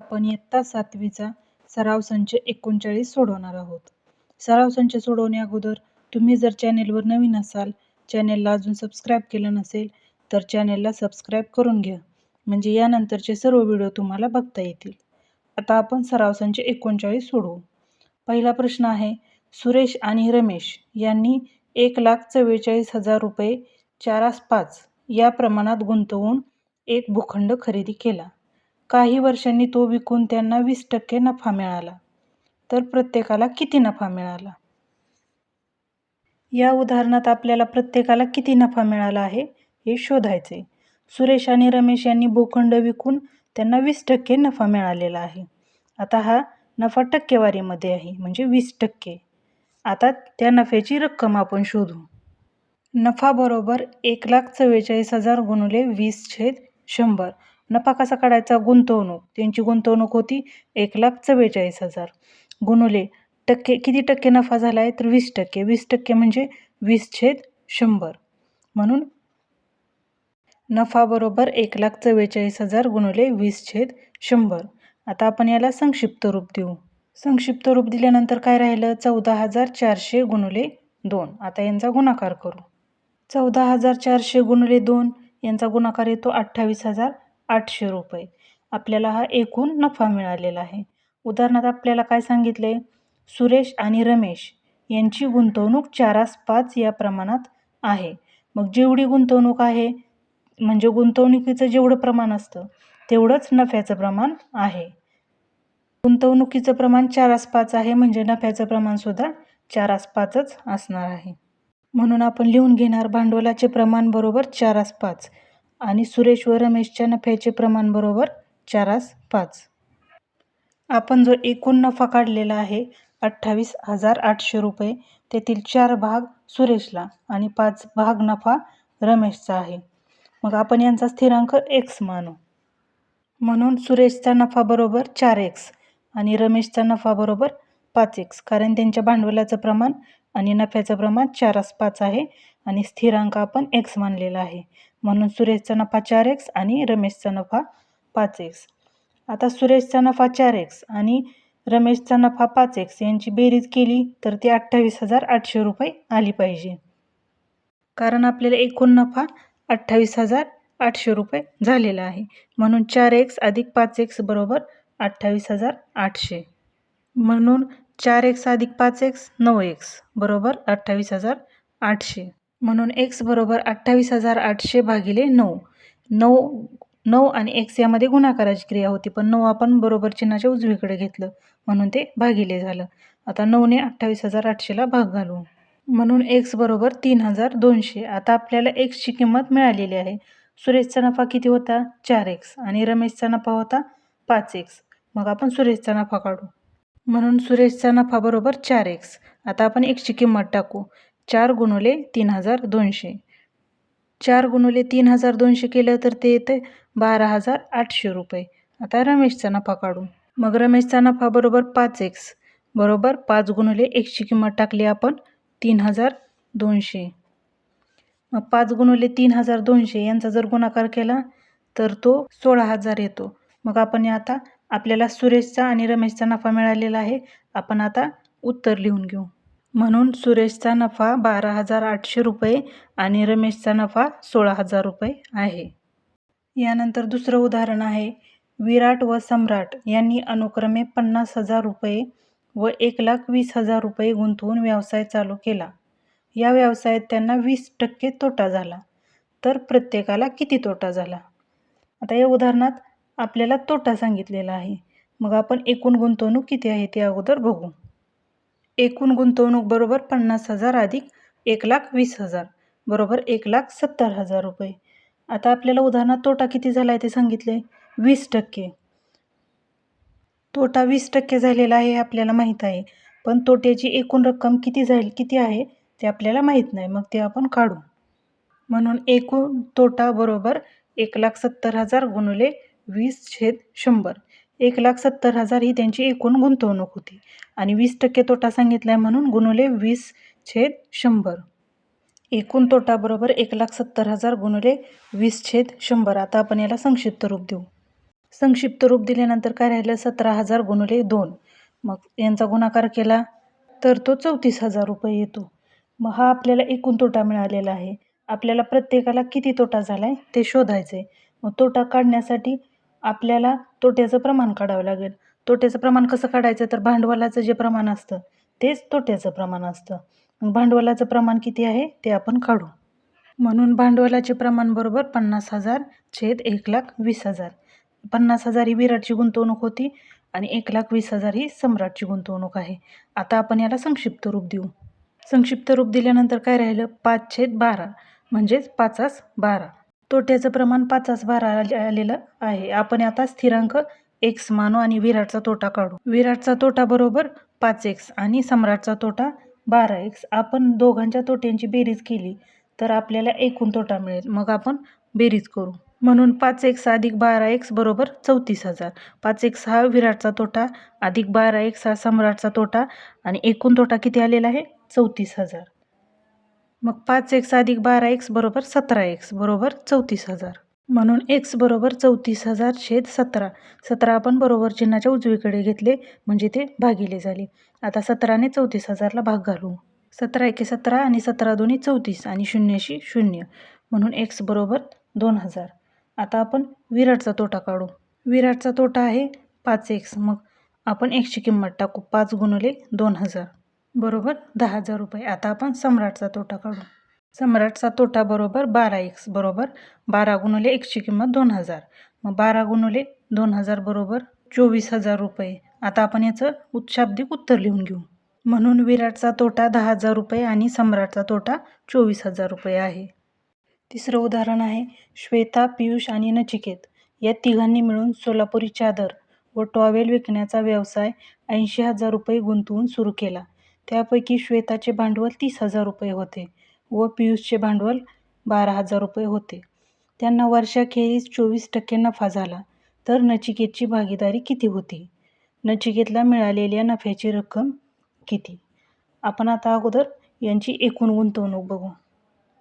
आपण इयत्ता सातवीचा सराव संच एकोणचाळीस सोडवणार आहोत. सराव संच सोडवण्या अगोदर तुम्ही जर चॅनेलवर नवीन असाल, चॅनेलला अजून सबस्क्राईब केलं नसेल, तर चॅनेलला सबस्क्राईब करून घ्या. म्हणजे यानंतरचे सर्व व्हिडिओ तुम्हाला बघता येतील. आता आपण सराव संच एकोणचाळीस सोडवू. पहिला प्रश्न आहे, सुरेश आणि रमेश यांनी एक लाख चव्वेचाळीस हजार रुपये चारास पाच या प्रमाणात गुंतवून एक भूखंड खरेदी केला. काही वर्षांनी तो विकून त्यांना वीस टक्के नफा मिळाला. तर प्रत्येकाला किती नफा मिळाला? या उदाहरणात आपल्याला प्रत्येकाला किती नफा मिळाला आहे हे शोधायचे. सुरेश आणि रमेश यांनी भूखंड विकून त्यांना वीस टक्के नफा मिळालेला आहे. आता हा नफा टक्केवारीमध्ये आहे म्हणजे वीस टक्के. आता त्या नफ्याची रक्कम आपण शोधू. नफा बरोबर एक लाख चव्वेचाळीस हजार गुणिले वीस छेद शंभर. नफा कसा काढायचा? गुंतवणूक. त्यांची गुंतवणूक होती एक लाख चव्वेचाळीस हजार गुणुले टक्के किती टक्के नफा झाला आहे तर वीस टक्के. वीस टक्के म्हणजे वीस छेद शंभर. म्हणून नफा बरोबर एक लाख चव्वेचाळीस हजार गुणवले वीस छेद शंभर. आता आपण याला संक्षिप्त रूप देऊ. संक्षिप्त रूप दिल्यानंतर काय राहिलं? चौदा हजार चारशे गुणवले दोन. आता यांचा गुणाकार करू. चौदा हजार चारशे गुणिले दोन यांचा गुणाकार येतो अठ्ठावीस हजार आठशे रुपये. आपल्याला हा एकूण नफा मिळालेला आहे. उदाहरणार्थ आपल्याला काय सांगितले? सुरेश आणि रमेश यांची गुंतवणूक चारास पाच या प्रमाणात आहे. मग जेवढी गुंतवणूक आहे म्हणजे गुंतवणुकीचं जेवढं प्रमाण असतं तेवढंच नफ्याचं प्रमाण आहे. गुंतवणुकीचं प्रमाण चारास पाच आहे म्हणजे नफ्याचं प्रमाण सुद्धा चारास पाचच असणार आहे. म्हणून आपण लिहून घेणार भांडवलाचे प्रमाण बरोबर चारास पाच आणि सुरेश व रमेशच्या नफ्याचे प्रमाण बरोबर चारास पाच. आपण जो एकूण नफा काढलेला आहे अठ्ठावीस हजार आठशे रुपये त्यातील चार भाग सुरेशला आणि पाच भाग नफा रमेशचा आहे. मग आपण यांचा स्थिरांक एक्स मानू. म्हणून सुरेशचा नफा बरोबर चार एक्स आणि रमेशचा नफा बरोबर पाच एक्स कारण त्यांच्या भांडवलाचं प्रमाण आणि नफ्याचं प्रमाण चारास पाच आहे आणि स्थिरांक आपण एक्स मानलेला आहे. म्हणून सुरेशचा नफा चार एक्स आणि रमेशचा नफा पाच एक्स. आता सुरेशचा नफा चार एक्स आणि रमेशचा नफा पाच एक्स यांची बेरीज केली तर ती अठ्ठावीस हजार आठशे रुपये आली पाहिजे. कारण आपल्याला एकूण नफा अठ्ठावीस हजार आठशे रुपये झालेला आहे. म्हणून चार एक्स अधिक पाच एक्स बरोबर अठ्ठावीस हजार आठशे. म्हणून चार एक्स अधिक पाच एक्स नऊ एक्स बरोबर अठ्ठावीस हजार आठशे. म्हणून एक्स बरोबर अठ्ठावीस हजार आठशे भागिले नऊ. नऊ नऊ आणि एक्स यामध्ये गुणाकाराची क्रिया होती पण नऊ आपण बरोबर चिन्हाच्या उजवीकडे घेतलं म्हणून ते भागिले झालं. आता नऊने अठ्ठावीस हजार आठशेला भाग घालू. म्हणून एक्स बरोबर तीन हजार दोनशे. आता आपल्याला एक्सची किंमत मिळालेली आहे. सुरेशचा नफा किती होता? चार एक्स आणि रमेशचा नफा होता पाच एक्स. मग आपण सुरेशचा नफा काढू. म्हणून सुरेशचा नफा बरोबर चार एक्स. आता आपण एक्सची किंमत टाकू. चार गुणवले तीन हजार दोनशे. चार गुणुले तीन हजार दोनशे केलं तर ते येते बारा हजार आठशे रुपये. आता रमेशचा नफा काढू. मग रमेशचा नफा बरोबर पाच एक्स बरोबर पाच गुणुले एकची किंमत टाकली आपण तीन हजार दोनशे. मग पाच गुणुले तीन हजार दोनशे यांचा जर गुणाकार केला तर तो सोळा हजार येतो. मग आपण आता आपल्याला सुरेशचा आणि रमेशचा नफा मिळालेला आहे. आपण आता उत्तर लिहून घेऊ. म्हणून सुरेशचा नफा बारा हजार आठशे रुपये आणि रमेशचा नफा सोळा हजार रुपये आहे. यानंतर दुसरं उदाहरण आहे. विराट व सम्राट यांनी अनुक्रमे पन्नास हजार रुपये व एक लाख वीस हजार रुपये गुंतवून व्यवसाय चालू केला. या व्यवसायात त्यांना वीस टक्के तोटा झाला. तर प्रत्येकाला किती तोटा झाला? आता या उदाहरणात आपल्याला तोटा सांगितलेला आहे. मग आपण एकूण गुंतवणूक किती आहे ते अगोदर बघू. एकूण गुंतवणूक बरोबर पन्नास हजार अधिक एक लाख वीस हजार बरोबर एक लाख सत्तर हजार रुपये. आता आपल्याला उदाहरणात तोटा किती झाला आहे ते सांगितले वीस टक्के. तोटा वीस टक्के झालेला आहे हे आपल्याला माहीत आहे. पण तोट्याची एकूण रक्कम किती झाली किती आहे ते आपल्याला माहीत नाही. मग ते आपण काढू. म्हणून एकूण तोटा बरोबर एक लाख सत्तर हजार गुणिले वीस छेद शंभर. एक लाख सत्तर हजार ही त्यांची एकूण गुंतवणूक होती आणि वीस टक्के तोटा सांगितला आहे म्हणून गुणिले वीस छेद शंभर. एकूण तोटाबरोबर एक लाख सत्तर हजार गुणिले वीस छेद शंभर. आता आपण याला संक्षिप्त रूप देऊ. संक्षिप्त रूप दिल्यानंतर काय राहिलं सतरा हजार गुणुले दोन मग यांचा गुणाकार केला तर तो चौतीस हजार रुपये येतो मग हा आपल्याला एकूण तोटा मिळालेला आहे आपल्याला प्रत्येकाला किती तोटा झाला आहे ते शोधायचं आहे मग तोटा काढण्यासाठी आपल्याला तोट्याचं प्रमाण काढावं लागेल. तोट्याचं प्रमाण कसं काढायचं? तर भांडवलाचं जे प्रमाण असतं तेच तोट्याचं प्रमाण असतं. मग भांडवलाचं प्रमाण किती आहे? ते आपण काढू. म्हणून भांडवलाचे प्रमाण बरोबर पन्नास हजार छेद एक लाख वीस हजार. पन्नास हजार ही विराटची गुंतवणूक होती आणि एक लाख वीस हजार ही सम्राटची गुंतवणूक आहे. आता आपण याला संक्षिप्त रूप देऊ. संक्षिप्त रूप दिल्यानंतर काय राहिलं? पाच छेद बारा म्हणजेच पाचास बारा. तोट्याचं प्रमाण पाचास बारा आले- आलेलं आहे. आपण आता स्थिरांक एक्स मानू आणि विराटचा तोटा काढू. विराटचा तोटा बरोबर पाच एक्स आणि सम्राटचा तोटा बारा एक्स आपण दोघांच्या तोट्यांची बेरीज केली तर आपल्याला एकूण तोटा मिळेल. मग आपण बेरीज करू. म्हणून पाच एक्स अधिक बारा एक्स बरोबर चौतीस हजार. पाच एक्स हा विराटचा तोटा अधिक बारा एक्स हा सम्राटचा तोटा आणि एकूण तोटा किती आलेला आहे? चौतीस हजार. मग पाच एक्स अधिक बारा एक्स बरोबर सतरा एक्स बरोबर चौतीस हजार. म्हणून एक्स बरोबर चौतीस हजार छेद सतरा. सतरा आपण बरोबर चिन्हाच्या उजवीकडे घेतले म्हणजे ते भागिले झाले. आता सतराने चौतीस हजारला भाग घालू. सतरा एके सतरा आणि सतरा दोन्ही चौतीस आणि शून्यशी शून्य. म्हणून एक्स बरोबर दोन हजार. आता आपण विराटचा तोटा काढू. विराटचा तोटा आहे पाच एक्स मग आपण एक्सची किंमत टाकू. पाच गुणले दोन हजार. बरोबर? दहा हजार रुपये. आता आपण सम्राटचा तोटा काढू. सम्राटचा तोटा बरोबर बारा एक्स बरोबर? बारा गुणले एक्सची किंमत दोन हजार. मग बारा गुणले दोन हजार बरोबर चोवीस हजार रुपये. आता आपण याचं उच्चाब्दिक उत्तर लिहून घेऊ. म्हणून विराटचा तोटा दहा हजार रुपये आणि सम्राटचा तोटा चोवीस हजार रुपये आहे. तिसरं उदाहरण आहे श्वेता पियुष आणि नचिकेत. या तिघांनी मिळून सोलापुरी चादर व टॉवेल विकण्याचा व्यवसाय ऐंशी हजार रुपये गुंतवून सुरू केला. त्यापैकी श्वेताचे भांडवल तीस हजार रुपये होते व पियुषचे भांडवल बारा हजार रुपये होते. त्यांना वर्षाखेरीज चोवीस टक्के नफा झाला तर नचिकेतची भागीदारी किती होती? नचिकेतला मिळालेल्या नफ्याची रक्कम किती? आपण आता अगोदर यांची एकूण गुंतवणूक बघू.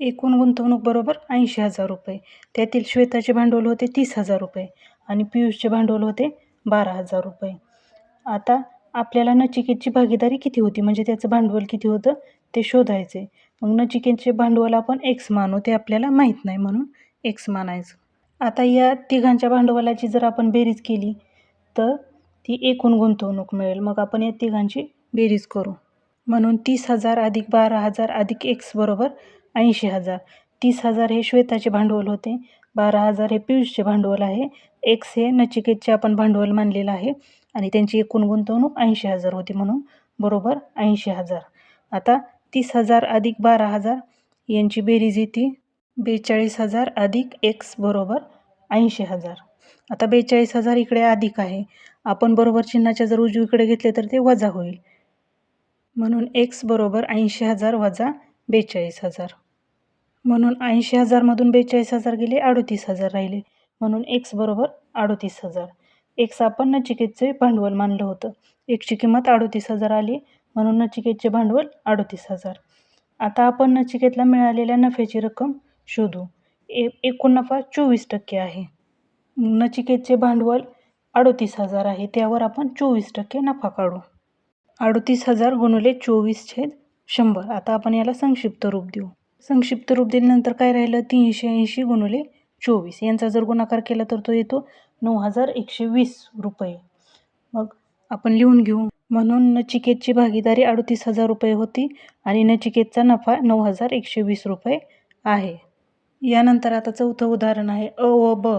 एकूण गुंतवणूक बरोबर ऐंशी हजार रुपये. त्यातील श्वेताचे भांडवल होते तीस हजार रुपये आणि पियुषचे भांडवल होते बारा हजार रुपये. आता आपल्याला नचिकेतची भागीदारी किती होती? म्हणजे त्याचं भांडवल किती होतं? ते शोधायचे मग नचिकेतचे भांडवल आपण एक्स मानू ते आपल्याला माहीत नाही म्हणून एक्स मानायचं. आता या तिघांच्या भांडवलाची जर आपण बेरीज केली तर ती एकूण गुंतवणूक मिळेल. मग आपण या तिघांची बेरीज करू. म्हणून तीस हजार अधिक बारा हजार अधिक एक्स बरोबर ऐंशी हजार. तीस हजार हे श्वेताचे भांडवल होते. बारा हजार हे पियुषचे भांडवल आहे. एक्स हे नचिकेतचे आपण भांडवल मानलेलं आहे. आणि त्यांची एकूण गुंतवणूक ऐंशी हजार होती म्हणून. बरोबर ऐंशी हजार. आता तीस हजार अधिक बारा हजार यांची बेरीज येते. बेचाळीस हजार अधिक एक्स बरोबर ऐंशी हजार. आता बेचाळीस हजार इकडे अधिक आहे. आपण बरोबर चिन्हाच्या जर उजवीकडे घेतले तर ते वजा होईल. म्हणून एक्स बरोबर ऐंशी हजार वजा बेचाळीस हजार. म्हणून ऐंशी हजारमधून बेचाळीस हजार गेले अडोतीस हजार राहिले. म्हणून एक्स बरोबर अडोतीस हजार. एक आपण नचिकेतचे भांडवल मानलं होतं. एकची किंमत अडोतीस हजार आली म्हणून नचिकेतचे भांडवल अडोतीस हजार. आता आपण नचिकेतला मिळालेल्या नफ्याची रक्कम शोधू. ए एकूण नफा चोवीस टक्के आहे. नचिकेतचे भांडवल अडोतीस हजार आहे त्यावर आपण चोवीस टक्के नफा काढू. अडोतीस हजार गुणले चोवीस छेद शंभर. आता आपण याला संक्षिप्त रूप देऊ. संक्षिप्त रूप दिल्यानंतर काय राहिलं? तीनशे ऐंशी गुणले चोवीस. यांचा जर गुणाकार केला तर तो येतो नऊ हजार एकशे वीस रुपये. मग आपण लिहून घेऊ. म्हणून नचिकेतची भागीदारी अडतीस हजार रुपये होती आणि नचिकेतचा नफा नऊ हजार एकशे वीस रुपये आहे. यानंतर आता चौथं उदाहरण आहे. अ व ब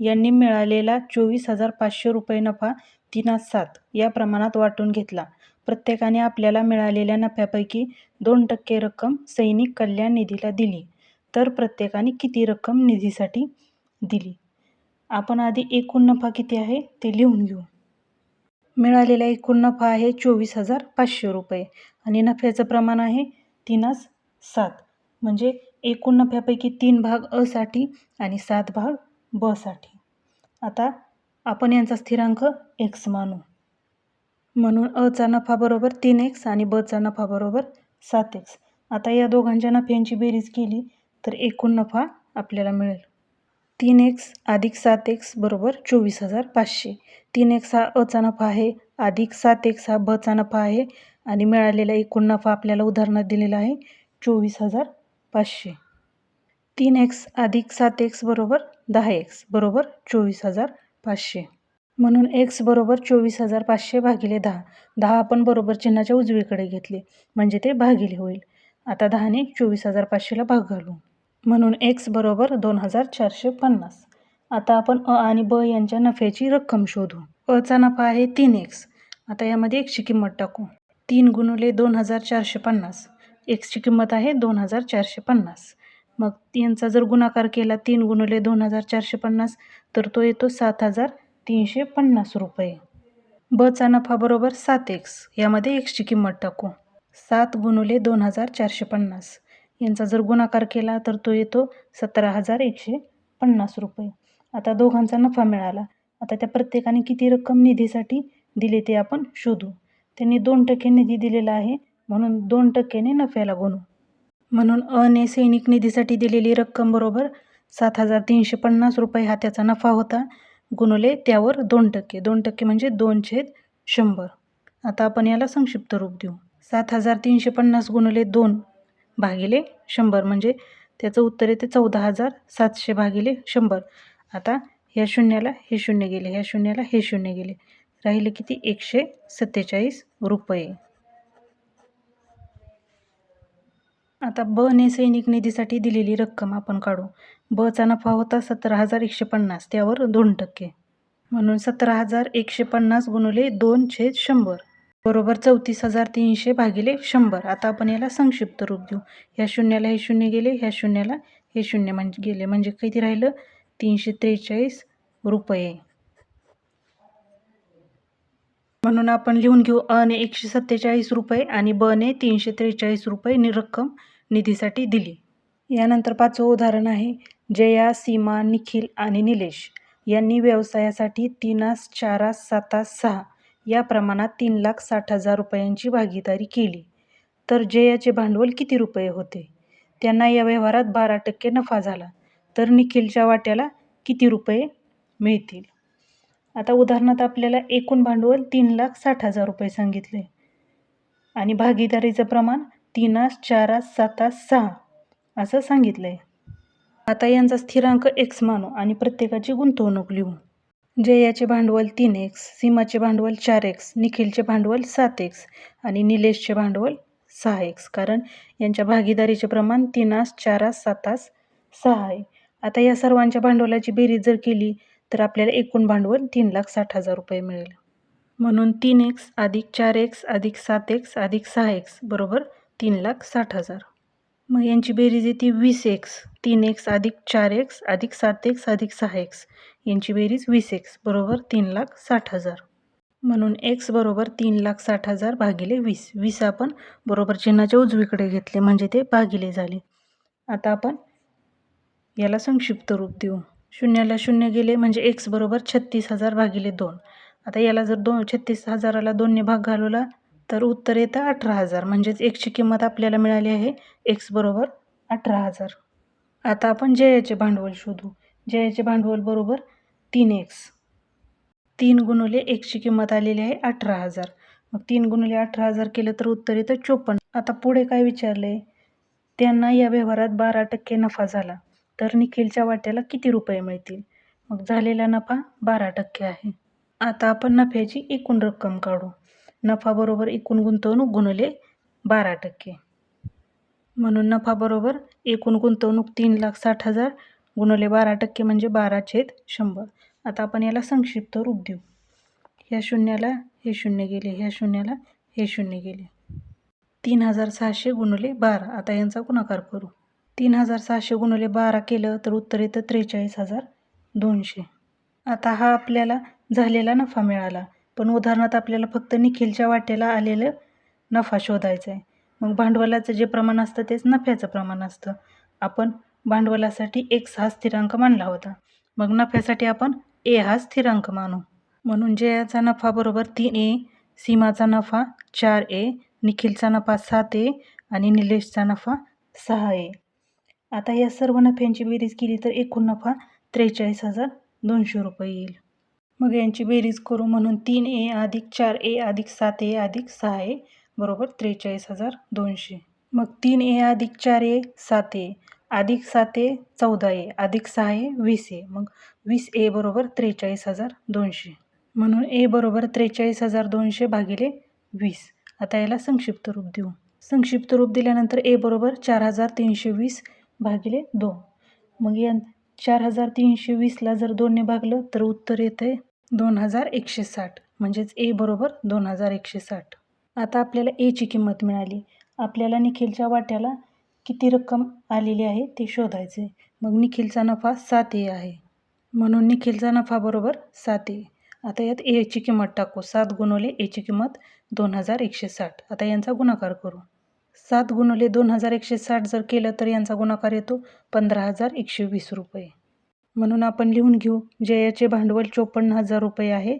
यांनी मिळालेला चोवीस हजार पाचशे रुपये नफा तीनास सात या प्रमाणात वाटून घेतला. प्रत्येकाने आपल्याला मिळालेल्या नफ्यापैकी दोन टक्के रक्कम सैनिक कल्याण निधीला दिली. तर प्रत्येकाने किती रक्कम निधीसाठी दिली? आपण आधी एकूण नफा किती आहे ते लिहून घेऊ. मिळालेला एकूण नफा आहे चोवीस हजार पाचशे रुपये आणि नफ्याचं प्रमाण आहे तीनास सात. म्हणजे एकूण नफ्यापैकी तीन भाग असाठी आणि सात भाग बसाठी आता आपण यांचा स्थिरांक एक्स मानू. म्हणून अचा नफा बरोबर तीन एक्स आणि बचा नफा बरोबर सात एक्स आता या दोघांच्या नफ्यांची बेरीज केली तर एकूण नफा आपल्याला मिळेल. तीन एक्स अधिक सात एक्स बरोबर चोवीस हजार पाचशे. तीन एक्स हा अचा नफा आहे अधिक सात एक्स हा बचा नफा आहे आणि मिळालेला एकूण नफा आपल्याला उदाहरणात दिलेला आहे चोवीस हजार पाचशे. तीन एक्स अधिक सात एक्स बरोबर दहा एक्स बरोबर चोवीस हजार पाचशे. म्हणून एक्स बरोबर चोवीस हजार पाचशे भागिले दहा. दहा आपण बरोबर चिन्हाच्या उजवीकडे घेतले म्हणजे ते भागिले होईल. आता दहाने चोवीस हजार पाचशेला भाग घालू. म्हणून एक्स बरोबर दोन हजार चारशे पन्नास. आता आपण अ आणि ब यांच्या नफ्याची रक्कम शोधू. अचा नफा आहे तीन एक्स आता यामध्ये एक्सची किंमत टाकू. तीन गुणुले दोन हजार चारशे पन्नास. एक्सची किंमत आहे दोन हजार चारशे पन्नास. मग यांचा जर गुणाकार केला तीन गुणुले दोन हजार चारशे पन्नास तर तो येतो सात हजार तीनशे पन्नास रुपये. बचा नफा बरोबर सात एक्स यामध्ये एक्सची किंमत टाकू. सात गुणुले दोन हजार चारशे पन्नास. यांचा जर गुणाकार केला तर तो येतो सतरा हजार एकशे पन्नास रुपये. आता दोघांचा नफा मिळाला. आता त्या प्रत्येकाने किती रक्कम निधीसाठी दिली ते आपण शोधू. त्यांनी दोन टक्के निधी दिलेला आहे म्हणून दोन टक्क्याने नफ्याला गुणू. म्हणून अने सैनिक निधीसाठी दिलेली रक्कम बरोबर सात हजार तीनशे पन्नास रुपये हा त्याचा नफा होता. गुणले त्यावर दोन टक्के. दोन टक्के म्हणजे दोन छेद शंभर. आता आपण याला संक्षिप्त रूप देऊ. सात हजार तीनशे पन्नास गुणले दोन. भागिले शंभर म्हणजे त्याचं उत्तर येते चौदा हजार सातशे भागिले शंभर. आता ह्या शून्याला हे शून्य गेले ह्या शून्याला हे शून्य गेले. राहिले किती? एकशे सत्तेचाळीस रुपये. आता ब ने सैनिक निधीसाठी दिलेली रक्कम आपण काढू. बचा नफा होता सतरा हजार एकशे पन्नास त्यावर दोन टक्के. म्हणून सतरा हजार एकशे पन्नास गुणुले दोन छेद शंभर. बरोबर चौतीस हजार तीनशे भागिले शंभर. आता आपण याला संक्षिप्त रूप देऊ. ह्या शून्याला हे शून्य गेले ह्या शून्याला हे शून्य म्हणजे गेले. म्हणजे किती राहिलं? तीनशे त्रेचाळीस रुपये. म्हणून आपण लिहून घेऊ. अ ने एकशे सत्तेचाळीस रुपये आणि ब ने तीनशे त्रेचाळीस रुपये नि रक्कम निधीसाठी दिली. यानंतर पाचवं उदाहरण आहे. जया सीमा निखिल आणि निलेश यांनी व्यवसायासाठी तीनास चारास सातास सहा या प्रमाणात तीन लाख साठ हजार रुपयांची भागीदारी केली. तर जयाचे भांडवल किती रुपये होते? त्यांना या व्यवहारात बारा टक्के नफा झाला. तर निखिलच्या वाट्याला किती रुपये मिळतील? आता उदाहरणार्थ आपल्याला एकूण भांडवल तीन लाख साठ हजार रुपये सांगितले. आणि भागीदारीचं प्रमाण तीनास चारास सातास सहा असं सांगितलं आहे आता यांचा स्थिरांक एक्स मानू आणि प्रत्येकाची गुंतवणूक लिहू. जयाचे भांडवल तीन एक्स सीमाचे भांडवल चार एक्स निखिलचे भांडवल सात एक्स आणि निलेशचे भांडवल सहा एक्स कारण यांच्या भागीदारीचे प्रमाण तीन आस चार आस सात आस सहा आहे. आता या सर्वांच्या भांडवलाची बेरीज जर केली तर आपल्याला एकूण भांडवल तीन लाख साठ हजार रुपये मिळेल. म्हणून तीन एक्स अधिक चार एक्स अधिक सात एक्स अधिक सहा एक्स बरोबर तीन लाख साठ हजार. मग यांची बेरीज येते वीस एक्स तीन एक्स अधिक चार एक्स अधिक सात एक्स अधिक सहा एक्स यांची बेरीज वीस एक्स बरोबर तीन लाख साठ हजार. म्हणून एक्स बरोबर तीन लाख साठ हजार भागिले वीस. वीस आपण बरोबर चिन्हाच्या उजवीकडे घेतले म्हणजे ते भागिले झाले. आता आपण याला संक्षिप्त रूप देऊ. शून्याला शून्य गेले म्हणजे एक्स बरोबर छत्तीस हजार भागिले दोन. आता याला जर दोन छत्तीस हजाराला दोनने भाग घालवला तर उत्तर येतं अठरा हजार. म्हणजेच एक्सची किंमत आपल्याला मिळाली आहे एक्स बरोबर अठरा हजार. आता आपण जयाचे भांडवल शोधू. जयाचे भांडवल बरोबर तीन एक्स. तीन गुणुले एक्सची किंमत आलेली आहे अठरा हजार. मग तीन गुणुले अठरा हजार केलं तर उत्तर येतं चोपन्न. आता पुढे काय विचारलं आहे त्यांना या व्यवहारात बारा टक्के नफा झाला. तर निखिलच्या वाट्याला किती रुपये मिळतील? मग झालेला नफा बारा टक्के आहे. आता आपण नफ्याची एकूण रक्कम काढू. नफाबरोबर एकूण गुंतवणूक गुणले बारा टक्के. म्हणून नफाबरोबर एकूण गुंतवणूक तीन लाख साठ हजार गुणवले बारा टक्के म्हणजे बारा छेद शंभर. आता आपण याला संक्षिप्त रूप देऊ. ह्या शून्याला हे शून्य गेले ह्या शून्याला हे शून्य गेले. तीन हजार सहाशे गुणवले बारा. आता यांचा गुणाकार करू. तीन हजार सहाशे गुणवले बारा केलं तर उत्तर येतं त्रेचाळीस हजार दोनशे. आता हा आपल्याला झालेला नफा मिळाला. पण उदाहरणार्थ आपल्याला फक्त निखिलच्या वाट्याला आलेलं नफा शोधायचा आहे मग भांडवलाचं जे प्रमाण असतं तेच नफ्याचं प्रमाण असतं. आपण भांडवलासाठी एक्स हा स्थिरांक मानला होता. मग नफ्यासाठी आपण ए हा स्थिरांक मानू. म्हणून जयाचा नफा बरोबर तीन ए सीमाचा नफा चार ए निखिलचा नफा सात ए आणि निलेशचा नफा सहा ए. आता या सर्व नफ्यांची बेरीज केली तर एकूण नफा त्रेचाळीस हजार दोनशे रुपये येईल. मग यांची बेरीज करू म्हणून तीन ए अधिक चार ए अधिक सात ए अधिक सहा ए बरोबर त्रेचाळीस हजार दोनशे. मग तीन ए अधिक चार ए सात ए अधिक सात ए चौदा ए अधिक सहा ए वीस ए. मग वीस ए बरोबर त्रेचाळीस हजार दोनशे. म्हणून ए बरोबर त्रेचाळीस हजार दोनशे भागिले वीस. आता याला संक्षिप्त रूप देऊ. संक्षिप्त रूप दिल्यानंतर ए बरोबर चार हजार तीनशे वीस भागिले दोन. मग या चार हजार तीनशे वीसला जर दोनने भागलं तर उत्तर येतं आहे दोन हजार एकशे साठ. म्हणजेच ए बरोबर दोन हजार एकशे साठ. आता आपल्याला एची किंमत मिळाली. आपल्याला निखिलच्या वाट्याला किती रक्कम आलेली आहे ते शोधायचे मग निखिलचा नफा सात ए आहे. म्हणून निखिलचा नफा बरोबर सात ए. आता यात एची किंमत टाकू. सात गुणवले एची किंमत दोन हजार एकशे साठ. आता यांचा गुणाकार करू. सात गुणवले दोन हजार एकशे साठ जर केलं तर यांचा गुणाकार येतो पंधरा हजार एकशे वीस रुपये. म्हणून आपण लिहून घेऊ जयाचे भांडवल चोपन्न हजार रुपये आहे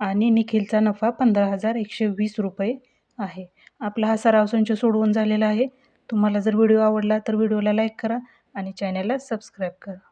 आणि निखिलचा नफा पंधरा हजार एकशे वीस रुपये आहे. आपला हा सराव संच सोडवून झालेला आहे. तुम्हाला जर व्हिडिओ आवडला तर व्हिडिओला लाईक करा आणि चॅनलला सबस्क्राईब करा.